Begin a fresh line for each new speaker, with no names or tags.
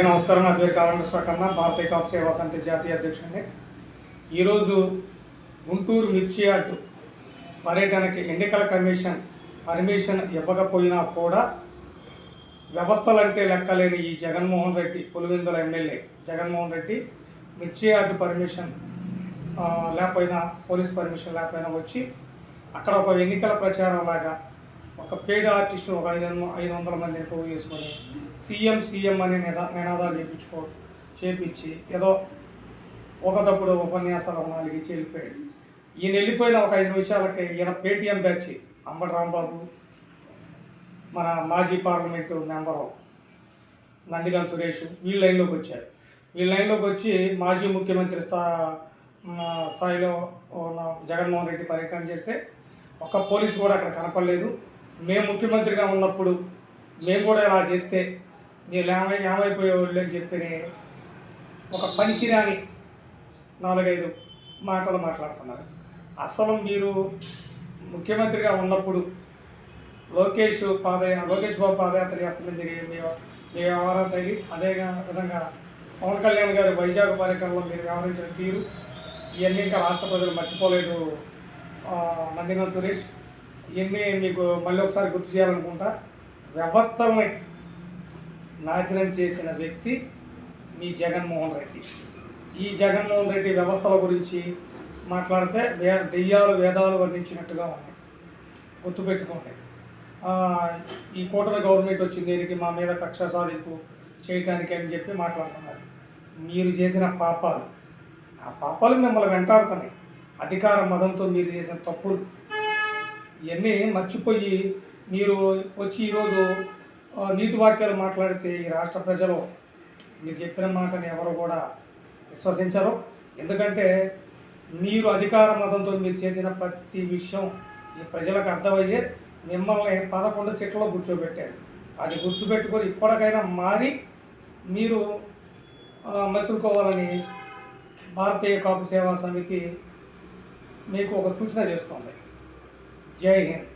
అందరికీ నమస్కారం. నా పేరు కాలంకృష్ణ కన్నా భారతీయ కాపు సేవా సమితి జాతీయ అధ్యక్షుడిని. ఈరోజు గుంటూరు మిర్చి యార్డు పర్యటనకి ఎన్నికల కమిషన్ పర్మిషన్ ఇవ్వకపోయినా కూడా వ్యవస్థలంటే లెక్కలేని ఈ జగన్మోహన్ రెడ్డి పులివెందుల ఎమ్మెల్యే జగన్మోహన్ రెడ్డి మిర్చి యార్డు పర్మిషన్ లేకపోయినా పోలీస్ పర్మిషన్ లేకపోయినా వచ్చి అక్కడ ఒక ఎన్నికల ప్రచారం లాగా ఒక పేడ్ ఆర్టిస్టులు ఒక ఐదు ఐదు వందల మందిని పోగు చేసుకొని సీఎం సీఎం అనే నిదా నినాదాలు చేయించుకో చేపించి ఏదో ఒకటప్పుడు ఉపన్యాసాలు నాలుగు ఇచ్చి వెళ్ళిపోయాడు. ఈయన వెళ్ళిపోయిన ఒక ఐదు నిమిషాలకి ఈయన పేటీఎం బ్యాచ్ అంబటి రాంబాబు మన మాజీ పార్లమెంటు మెంబరు నందిగం సురేష్ వీళ్ళ లైన్లోకి వచ్చారు. వీళ్ళ లైన్లోకి వచ్చి మాజీ ముఖ్యమంత్రి స్థా స్థాయిలో ఉన్న జగన్మోహన్ రెడ్డి పర్యటన చేస్తే ఒక్క పోలీసు కూడా అక్కడ కనపడలేదు. మేము ముఖ్యమంత్రిగా ఉన్నప్పుడు మేము కూడా ఇలా చేస్తే మీరు ఏమై ఏమైపోయేవాళ్ళు అని చెప్పి ఒక పనికిరాని నాలుగైదు మాటలు మాట్లాడుతున్నారు. అసలు మీరు ముఖ్యమంత్రిగా ఉన్నప్పుడు లోకేష్ పాదయా లోకేష్ బాబు పాదయాత్ర చేస్తున్న మీరు మీ మీ వ్యవహార శైలి అదే విధంగా పవన్ కళ్యాణ్ గారు వైజాగ్ పర్యటనలో మీరు వ్యవహరించిన తీరు ఇవన్నీ ఇంకా రాష్ట్ర ప్రజలు మర్చిపోలేదు నందిన నందిగం సురేష్. ఇవన్నీ మీకు మళ్ళీ ఒకసారి గుర్తు చేయాలనుకుంటా. వ్యవస్థల్ని నాశనం చేసిన వ్యక్తి మీ జగన్మోహన్ రెడ్డి. ఈ జగన్మోహన్ రెడ్డి వ్యవస్థల గురించి మాట్లాడితే వే దెయ్యాలు వేదాలు వర్ణించినట్టుగా ఉన్నాయి. గుర్తుపెట్టుకోండి ఈ కూటమి గవర్నమెంట్ వచ్చింది దీనికి మా మీద కక్ష సాధింపు చేయటానికి అని చెప్పి మాట్లాడుతున్నారు. మీరు చేసిన పాపాలు. ఆ పాపాలు మిమ్మల్ని వెంటాడుతున్నాయి. అధికార మదంతో మీరు చేసిన తప్పులు. ఇవన్నీ మర్చిపోయి మీరు వచ్చి ఈరోజు నీతి వాక్యాలు మాట్లాడితే ఈ రాష్ట్ర ప్రజలు మీరు చెప్పిన మాటని ఎవరు కూడా విశ్వసించరు. ఎందుకంటే మీరు అధికార మతంతో మీరు చేసిన ప్రతి విషయం ఈ ప్రజలకు అర్థమయ్యే మిమ్మల్ని పదకొండు సీట్లలో కూర్చోబెట్టారు. అది గుర్తుపెట్టుకొని ఇప్పటికైనా మారి మీరు మసులుకోవాలని భారతీయ కాపు సేవా సమితి మీకు ఒక సూచన చేస్తుంది. जय हिंद।